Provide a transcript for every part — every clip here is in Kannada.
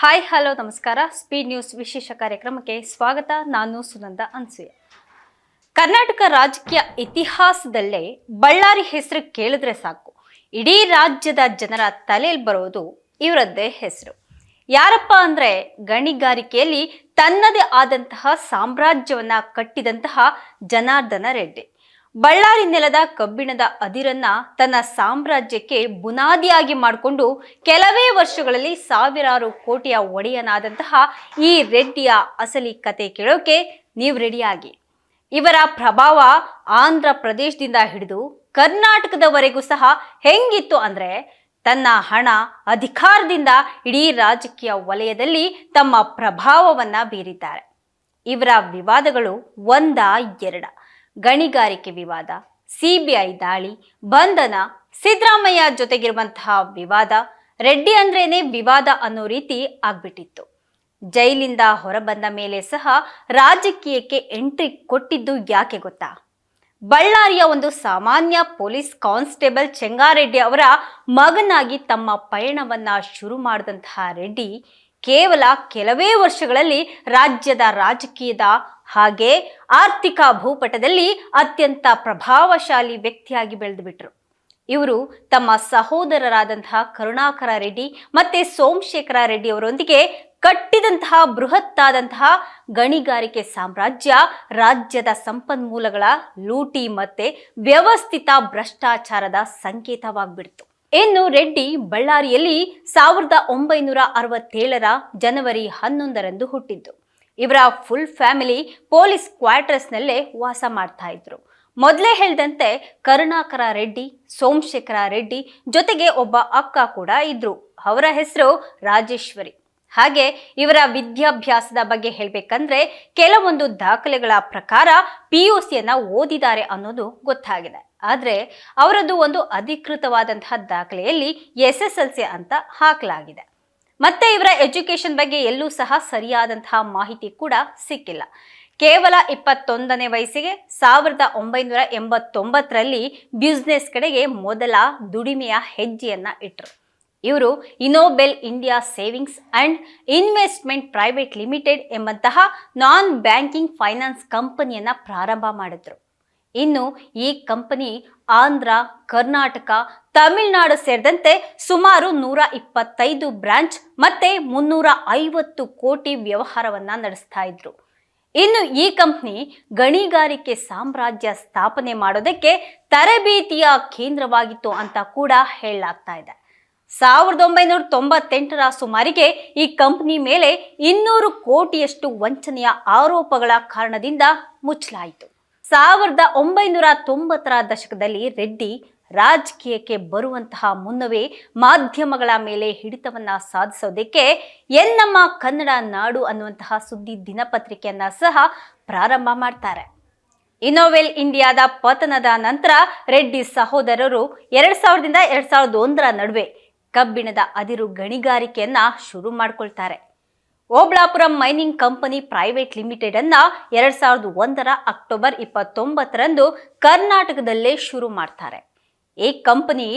ಹಾಯ್, ಹಲೋ, ನಮಸ್ಕಾರ. ಸ್ಪೀಡ್ ನ್ಯೂಸ್ ವಿಶೇಷ ಕಾರ್ಯಕ್ರಮಕ್ಕೆ ಸ್ವಾಗತ. ನಾನು ಸುನಂದ ಅನ್ಸೂಯ. ಕರ್ನಾಟಕ ರಾಜಕೀಯ ಇತಿಹಾಸದಲ್ಲೇ ಬಳ್ಳಾರಿ ಹೆಸರು ಕೇಳಿದ್ರೆ ಸಾಕು. ಇಡೀ ರಾಜ್ಯದ ಜನರ ತಲೆಯಲ್ಲಿ ಬರೋದು ಇವರದ್ದೇ ಹೆಸರು. ಯಾರಪ್ಪ ಅಂದ್ರೆ ಗಣಿಗಾರಿಕೆಯಲ್ಲಿ ತನ್ನದೇ ಆದಂತಹ ಸಾಮ್ರಾಜ್ಯವನ್ನ ಕಟ್ಟಿದಂತಹ ಜನಾರ್ದನ ರೆಡ್ಡಿ. ಬಳ್ಳಾರಿ ನೆಲದ ಕಬ್ಬಿಣದ ಅದಿರನ್ನ ತನ್ನ ಸಾಮ್ರಾಜ್ಯಕ್ಕೆ ಬುನಾದಿಯಾಗಿ ಮಾಡಿಕೊಂಡು ಕೆಲವೇ ವರ್ಷಗಳಲ್ಲಿ ಸಾವಿರಾರು ಕೋಟಿಯ ಒಡೆಯನಾದಂತಹ ಈ ರೆಡ್ಡಿಯ ಅಸಲಿ ಕತೆ ಕೇಳೋಕೆ ನೀವು ರೆಡಿಯಾಗಿ. ಇವರ ಪ್ರಭಾವ ಆಂಧ್ರ ಪ್ರದೇಶದಿಂದ ಹಿಡಿದು ಕರ್ನಾಟಕದವರೆಗೂ ಸಹ ಹೆಂಗಿತ್ತು ಅಂದ್ರೆ ತನ್ನ ಹಣ ಅಧಿಕಾರದಿಂದ ಇಡೀ ರಾಜಕೀಯ ವಲಯದಲ್ಲಿ ತಮ್ಮ ಪ್ರಭಾವವನ್ನ ಬೀರಿದ್ದಾರೆ. ಇವರ ವಿವಾದಗಳು ಒಂದ ಎರಡ. ಗಣಿಗಾರಿಕೆ ವಿವಾದ, ಸಿಬಿಐ ದಾಳಿ, ಬಂಧನ, ಸಿದ್ದರಾಮಯ್ಯ ಜೊತೆಗಿರುವಂತಹ ವಿವಾದ, ರೆಡ್ಡಿ ಅಂದ್ರೇನೆ ವಿವಾದ ಅನ್ನೋ ರೀತಿ ಆಗ್ಬಿಟ್ಟಿತ್ತು. ಜೈಲಿಂದ ಹೊರಬಂದ ಮೇಲೆ ಸಹ ರಾಜಕೀಯಕ್ಕೆ ಎಂಟ್ರಿ ಕೊಟ್ಟಿದ್ದು ಯಾಕೆ ಗೊತ್ತಾ? ಬಳ್ಳಾರಿಯ ಒಂದು ಸಾಮಾನ್ಯ ಪೊಲೀಸ್ ಕಾನ್ಸ್ಟೇಬಲ್ ಚೆಂಗಾರೆಡ್ಡಿ ಅವರ ಮಗನಾಗಿ ತಮ್ಮ ಪಯಣವನ್ನ ಶುರು ಮಾಡಿದಂತಹ ರೆಡ್ಡಿ ಕೇವಲ ಕೆಲವೇ ವರ್ಷಗಳಲ್ಲಿ ರಾಜ್ಯದ ರಾಜಕೀಯದ ಹಾಗೆ ಆರ್ಥಿಕ ಭೂಪಟದಲ್ಲಿ ಅತ್ಯಂತ ಪ್ರಭಾವಶಾಲಿ ವ್ಯಕ್ತಿಯಾಗಿ ಬೆಳೆದು ಬಿಟ್ರು ಇವರು ತಮ್ಮ ಸಹೋದರರಾದಂತಹ ಕರುಣಾಕರ ರೆಡ್ಡಿ ಮತ್ತೆ ಸೋಮಶೇಖರ ರೆಡ್ಡಿ ಅವರೊಂದಿಗೆ ಕಟ್ಟಿದಂತಹ ಬೃಹತ್ತಾದಂತಹ ಗಣಿಗಾರಿಕೆ ಸಾಮ್ರಾಜ್ಯ, ರಾಜ್ಯದ ಸಂಪನ್ಮೂಲಗಳ ಲೂಟಿ ಮತ್ತೆ ವ್ಯವಸ್ಥಿತ ಭ್ರಷ್ಟಾಚಾರದ ಸಂಕೇತವಾಗ್ಬಿಡ್ತು. ಇನ್ನು ರೆಡ್ಡಿ ಬಳ್ಳಾರಿಯಲ್ಲಿ ಸಾವಿರದ ಒಂಬೈನೂರ ಅರವತ್ತೇಳರ ಜನವರಿ ಹನ್ನೊಂದರಂದು ಹುಟ್ಟಿದ್ದು. ಇವರ ಫುಲ್ ಫ್ಯಾಮಿಲಿ ಪೊಲೀಸ್ ಕ್ವಾರ್ಟರ್ಸ್ನಲ್ಲೇ ವಾಸ ಮಾಡ್ತಾ ಇದ್ರು. ಮೊದಲೇ ಹೇಳಿದಂತೆ ಕರುಣಾಕರ ರೆಡ್ಡಿ, ಸೋಮಶೇಖರ ರೆಡ್ಡಿ ಜೊತೆಗೆ ಒಬ್ಬ ಅಕ್ಕ ಕೂಡ ಇದ್ರು. ಅವರ ಹೆಸರು ರಾಜೇಶ್ವರಿ. ಹಾಗೆ ಇವರ ವಿದ್ಯಾಭ್ಯಾಸದ ಬಗ್ಗೆ ಹೇಳಬೇಕಂದ್ರೆ ಕೆಲವೊಂದು ದಾಖಲೆಗಳ ಪ್ರಕಾರ ಪಿ ಯು ಸಿಯನ್ನು ಓದಿದ್ದಾರೆ ಅನ್ನೋದು ಗೊತ್ತಾಗಿದೆ. ಆದರೆ ಅವರದ್ದು ಒಂದು ಅಧಿಕೃತವಾದಂತಹ ದಾಖಲೆಯಲ್ಲಿ ಎಸ್ ಎಸ್ ಎಲ್ ಸಿ ಅಂತ ಹಾಕಲಾಗಿದೆ. ಮತ್ತೆ ಇವರ ಎಜುಕೇಶನ್ ಬಗ್ಗೆ ಎಲ್ಲೂ ಸಹ ಸರಿಯಾದಂತಹ ಮಾಹಿತಿ ಕೂಡ ಸಿಕ್ಕಿಲ್ಲ. ಕೇವಲ ಇಪ್ಪತ್ತೊಂದನೇ ವಯಸ್ಸಿಗೆ ಸಾವಿರದ ಒಂಬೈನೂರ ಎಂಬತ್ತೊಂಬತ್ತರಲ್ಲಿ ಬ್ಯುಸ್ನೆಸ್ ಕಡೆಗೆ ಮೊದಲ ದುಡಿಮೆಯ ಹೆಜ್ಜೆಯನ್ನ ಇಟ್ಟರು ಇವರು ಇನೋಬೆಲ್ India savings and investment private limited ಎಂಬಂತಹ ನಾನ್ ಬ್ಯಾಂಕಿಂಗ್ ಫೈನಾನ್ಸ್ ಕಂಪನಿಯನ್ನು ಪ್ರಾರಂಭ ಮಾಡಿದ್ರು. ಇನ್ನು ಈ ಕಂಪನಿ ಆಂಧ್ರ, ಕರ್ನಾಟಕ, ತಮಿಳುನಾಡು ಸೇರಿದಂತೆ ಸುಮಾರು ನೂರ ಇಪ್ಪತ್ತೈದು ಬ್ರಾಂಚ್ ಮತ್ತೆ ಮುನ್ನೂರ ಐವತ್ತು ಕೋಟಿ ವ್ಯವಹಾರವನ್ನ ನಡೆಸ್ತಾ ಇದ್ರು. ಇನ್ನು ಈ ಕಂಪ್ನಿ ಗಣಿಗಾರಿಕೆ ಸಾಮ್ರಾಜ್ಯ ಸ್ಥಾಪನೆ ಮಾಡೋದಕ್ಕೆ ತರಬೇತಿಯ ಕೇಂದ್ರವಾಗಿತ್ತು ಅಂತ ಕೂಡ ಹೇಳಲಾಗ್ತಾ ಇದೆ. ಸಾವಿರದ ಒಂಬೈನೂರ ತೊಂಬತ್ತೆಂಟರ ಸುಮಾರಿಗೆ ಈ ಕಂಪನಿ ಮೇಲೆ ಇನ್ನೂರು ಕೋಟಿಯಷ್ಟು ವಂಚನೆಯ ಆರೋಪಗಳ ಕಾರಣದಿಂದ ಮುಚ್ಚಲಾಯಿತು. ಸಾವಿರದ ಒಂಬೈನೂರ ತೊಂಬತ್ತರ ದಶಕದಲ್ಲಿ ರೆಡ್ಡಿ ರಾಜಕೀಯಕ್ಕೆ ಬರುವಂತಹ ಮುನ್ನವೇ ಮಾಧ್ಯಮಗಳ ಮೇಲೆ ಹಿಡಿತವನ್ನ ಸಾಧಿಸೋದಕ್ಕೆ ಎನ್ನಮ್ಮ ಕನ್ನಡ ನಾಡು ಅನ್ನುವಂತಹ ಸುದ್ದಿ ದಿನಪತ್ರಿಕೆಯನ್ನ ಸಹ ಪ್ರಾರಂಭ ಮಾಡ್ತಾರೆ. ಇನೋವೆಲ್ ಇಂಡಿಯಾದ ಪತನದ ನಂತರ ರೆಡ್ಡಿ ಸಹೋದರರು ಎರಡ್ ಸಾವಿರದಿಂದ ಎರಡ್ ಸಾವಿರದ ಒಂದರ ನಡುವೆ ಕಬ್ಬಿಣದ ಅದಿರು ಗಣಿಗಾರಿಕೆಯನ್ನ ಶುರು ಮಾಡ್ಕೊಳ್ತಾರೆ. Obulapuram mining company private limited ಅನ್ನ ಎರಡ್ ಸಾವಿರದ ಒಂದರ ಅಕ್ಟೋಬರ್ ಇಪ್ಪತ್ತೊಂಬತ್ತರಂದು ಕರ್ನಾಟಕದಲ್ಲೇ ಶುರು ಮಾಡ್ತಾರೆ. ಈ ಕಂಪನಿ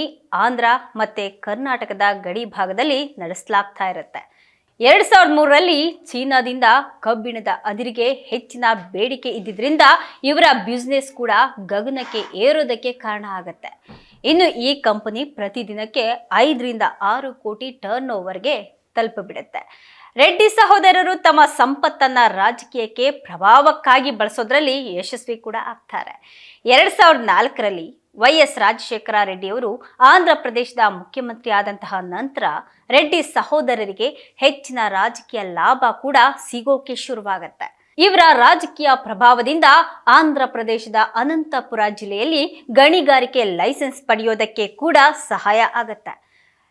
ಆಂಧ್ರ ಮತ್ತೆ ಕರ್ನಾಟಕದ ಗಡಿ ಭಾಗದಲ್ಲಿ ನಡೆಸಲಾಗ್ತಾ ಇರುತ್ತೆ. ಎರಡ್ ಸಾವಿರದ ಮೂರರಲ್ಲಿ ಚೀನಾದಿಂದ ಕಬ್ಬಿಣದ ಅದಿರಿಗೆ ಹೆಚ್ಚಿನ ಬೇಡಿಕೆ ಇದ್ದಿದ್ರಿಂದ ಇವರ ಬ್ಯುಸ್ನೆಸ್ ಕೂಡ ಗಗನಕ್ಕೆ ಏರೋದಕ್ಕೆ ಕಾರಣ ಆಗುತ್ತೆ. ಇನ್ನು ಈ ಕಂಪನಿ ಪ್ರತಿದಿನಕ್ಕೆ ಐದರಿಂದ ಆರು ಕೋಟಿ ಟರ್ನ್ ಓವರ್ಗೆ ತಲುಪಿಬಿಡುತ್ತೆ. ರೆಡ್ಡಿ ಸಹೋದರರು ತಮ್ಮ ಸಂಪತ್ತನ್ನ ರಾಜಕೀಯಕ್ಕೆ ಪ್ರಭಾವಕ್ಕಾಗಿ ಬಳಸೋದ್ರಲ್ಲಿ ಯಶಸ್ವಿ ಕೂಡ ಆಗ್ತಾರೆ. ಎರಡ್ ಸಾವಿರದ ನಾಲ್ಕರಲ್ಲಿ ವೈ ಎಸ್ ರಾಜಶೇಖರ ರೆಡ್ಡಿ ಅವರು ಆಂಧ್ರ ಪ್ರದೇಶದ ಮುಖ್ಯಮಂತ್ರಿ ಆದಂತಹ ನಂತರ ರೆಡ್ಡಿ ಸಹೋದರರಿಗೆ ಹೆಚ್ಚಿನ ರಾಜಕೀಯ ಲಾಭ ಕೂಡ ಸಿಗೋಕೆ ಶುರುವಾಗತ್ತೆ. ಇವರ ರಾಜಕೀಯ ಪ್ರಭಾವದಿಂದ ಆಂಧ್ರ ಪ್ರದೇಶದ ಅನಂತಪುರ ಜಿಲ್ಲೆಯಲ್ಲಿ ಗಣಿಗಾರಿಕೆ ಲೈಸೆನ್ಸ್ ಪಡೆಯೋದಕ್ಕೆ ಕೂಡ ಸಹಾಯ ಆಗತ್ತೆ.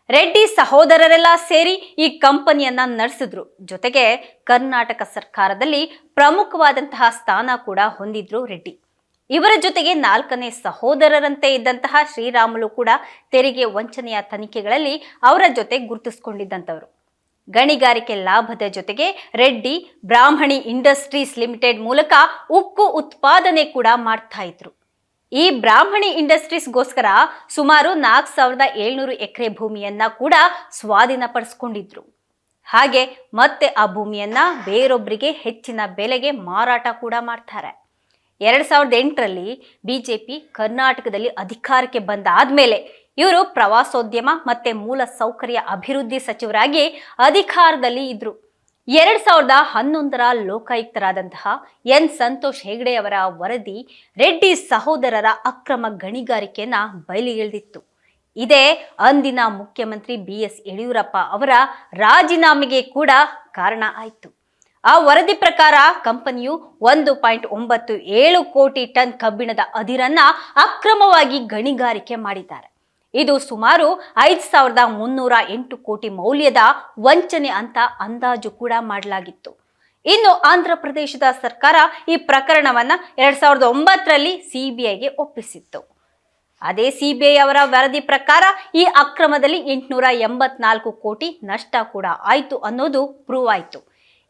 ರೆಡ್ಡಿ ಸಹೋದರರೆಲ್ಲ ಸೇರಿ ಈ ಕಂಪನಿಯನ್ನ ನಡೆಸಿದ್ರು. ಜೊತೆಗೆ ಕರ್ನಾಟಕ ಸರ್ಕಾರದಲ್ಲಿ ಪ್ರಮುಖವಾದಂತಹ ಸ್ಥಾನ ಕೂಡ ಹೊಂದಿದ್ರು ರೆಡ್ಡಿ. ಇವರ ಜೊತೆಗೆ ನಾಲ್ಕನೇ ಸಹೋದರರಂತೆ ಇದ್ದಂತಹ ಶ್ರೀರಾಮುಲು ಕೂಡ ತೆರಿಗೆ ವಂಚನೆಯ ತನಿಖೆಗಳಲ್ಲಿ ಅವರ ಜೊತೆ ಗುರುತಿಸಿಕೊಂಡಿದ್ದಂಥವರು. ಗಣಿಗಾರಿಕೆ ಲಾಭದ ಜೊತೆಗೆ ರೆಡ್ಡಿ ಬ್ರಾಹ್ಮಣಿ ಇಂಡಸ್ಟ್ರೀಸ್ ಲಿಮಿಟೆಡ್ ಮೂಲಕ ಉಕ್ಕು ಉತ್ಪಾದನೆ ಕೂಡ ಮಾಡ್ತಾ ಇದ್ರು. ಈ ಬ್ರಾಹ್ಮಣಿ ಇಂಡಸ್ಟ್ರೀಸ್ಗೋಸ್ಕರ ಸುಮಾರು ನಾಲ್ಕು ಸಾವಿರದ ಏಳ್ನೂರು ಎಕರೆ ಭೂಮಿಯನ್ನ ಕೂಡ ಸ್ವಾಧೀನಪಡಿಸ್ಕೊಂಡಿದ್ರು. ಹಾಗೆ ಮತ್ತೆ ಆ ಭೂಮಿಯನ್ನ ಬೇರೊಬ್ಬರಿಗೆ ಹೆಚ್ಚಿನ ಬೆಲೆಗೆ ಮಾರಾಟ ಕೂಡ ಮಾಡ್ತಾರೆ. ಎರಡ್ ಸಾವಿರದ ಎಂಟರಲ್ಲಿ ಬಿ ಜೆ ಪಿ ಕರ್ನಾಟಕದಲ್ಲಿ ಅಧಿಕಾರಕ್ಕೆ ಬಂದಾದ್ಮೇಲೆ ಇವರು ಪ್ರವಾಸೋದ್ಯಮ ಮತ್ತೆ ಮೂಲ ಸೌಕರ್ಯ ಅಭಿವೃದ್ಧಿ ಸಚಿವರಾಗಿ ಅಧಿಕಾರದಲ್ಲಿ ಇದ್ರು. ಎರಡ್ ಸಾವಿರದ ಹನ್ನೊಂದರ ಲೋಕಾಯುಕ್ತರಾದಂತಹ ಎನ್ ಸಂತೋಷ್ ಹೆಗ್ಡೆ ಅವರ ವರದಿ ರೆಡ್ಡಿ ಸಹೋದರರ ಅಕ್ರಮ ಗಣಿಗಾರಿಕೆಯನ್ನ ಬಯಲಿಗೆಳೆದಿತ್ತು ಇದೇ ಅಂದಿನ ಮುಖ್ಯಮಂತ್ರಿ ಬಿ ಎಸ್ ಯಡಿಯೂರಪ್ಪ ಅವರ ರಾಜೀನಾಮೆಗೆ ಕೂಡ ಕಾರಣ ಆಯಿತು. ಆ ವರದಿ ಪ್ರಕಾರ ಕಂಪನಿಯು ಒಂದು ಪಾಯಿಂಟ್ ಒಂಬತ್ತು ಏಳು ಕೋಟಿ ಟನ್ ಕಬ್ಬಿಣದ ಅದಿರನ್ನ ಅಕ್ರಮವಾಗಿ ಗಣಿಗಾರಿಕೆ ಮಾಡಿದ್ದಾರೆ. ಇದು ಸುಮಾರು ಐದು ಸಾವಿರದ ಮುನ್ನೂರ ಎಂಟು ಕೋಟಿ ಮೌಲ್ಯದ ವಂಚನೆ ಅಂತ ಅಂದಾಜು ಕೂಡ ಮಾಡಲಾಗಿತ್ತು. ಇನ್ನು ಆಂಧ್ರ ಪ್ರದೇಶದ ಸರ್ಕಾರ ಈ ಪ್ರಕರಣವನ್ನ ಎರಡ್ ಸಾವಿರದ ಒಂಬತ್ತರಲ್ಲಿ ಸಿಬಿಐಗೆ ಒಪ್ಪಿಸಿತ್ತು. ಅದೇ ಸಿಬಿಐ ಅವರ ವರದಿ ಪ್ರಕಾರ ಈ ಅಕ್ರಮದಲ್ಲಿ ಎಂಟುನೂರ ಎಂಬತ್ನಾಲ್ಕು ಕೋಟಿ ನಷ್ಟ ಕೂಡ ಆಯಿತು ಅನ್ನೋದು ಪ್ರೂವ್ ಆಯ್ತು.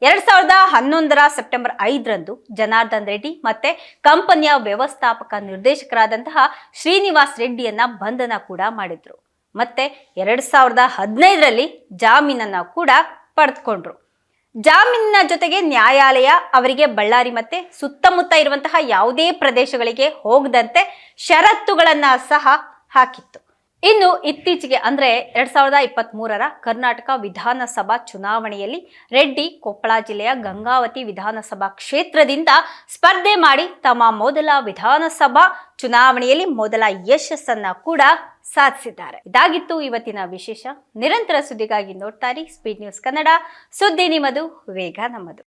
ಎರಡ್ ಸಾವಿರದ ಹನ್ನೊಂದರ ಸೆಪ್ಟೆಂಬರ್ ಐದರಂದು ಜನಾರ್ದನ್ ರೆಡ್ಡಿ ಮತ್ತೆ ಕಂಪನಿಯ ವ್ಯವಸ್ಥಾಪಕ ನಿರ್ದೇಶಕರಾದಂತಹ ಶ್ರೀನಿವಾಸ್ ರೆಡ್ಡಿಯನ್ನ ಬಂಧನ ಕೂಡ ಮಾಡಿದ್ರು. ಮತ್ತೆ ಎರಡ್ ಸಾವಿರದ ಹದಿನೈದರಲ್ಲಿ ಜಾಮೀನನ್ನ ಕೂಡ ಪಡೆದುಕೊಂಡ್ರು. ಜಾಮೀನಿನ ಜೊತೆಗೆ ನ್ಯಾಯಾಲಯ, ಅವರಿಗೆ ಬಳ್ಳಾರಿ ಮತ್ತೆ ಸುತ್ತಮುತ್ತ ಇರುವಂತಹ ಯಾವುದೇ ಪ್ರದೇಶಗಳಿಗೆ ಹೋಗದಂತೆ ಷರತ್ತುಗಳನ್ನ ಸಹ ಹಾಕಿತ್ತು. ಇನ್ನು ಇತ್ತೀಚೆಗೆ ಅಂದ್ರೆ ಎರಡ್ ಸಾವಿರದ ಇಪ್ಪತ್ತ್ ಮೂರರ ಕರ್ನಾಟಕ ವಿಧಾನಸಭಾ ಚುನಾವಣೆಯಲ್ಲಿ ರೆಡ್ಡಿ, ಕೊಪ್ಪಳ ಜಿಲ್ಲೆಯ ಗಂಗಾವತಿ ವಿಧಾನಸಭಾ ಕ್ಷೇತ್ರದಿಂದ ಸ್ಪರ್ಧೆ ಮಾಡಿ ತಮ್ಮ ಮೊದಲ ವಿಧಾನಸಭಾ ಚುನಾವಣೆಯಲ್ಲಿ ಮೊದಲ ಯಶಸ್ಸನ್ನ ಕೂಡ ಸಾಧಿಸಿದ್ದಾರೆ. ಇದಾಗಿತ್ತು ಇವತ್ತಿನ ವಿಶೇಷ. ನಿರಂತರ ಸುದ್ದಿಗಾಗಿ ನೋಡ್ತಾರೆ ಸ್ಪೀಡ್ ನ್ಯೂಸ್ ಕನ್ನಡ ಸುದ್ದಿ ನಿಮ್ಮದು, ವೇಗ ನಮ್ಮದು.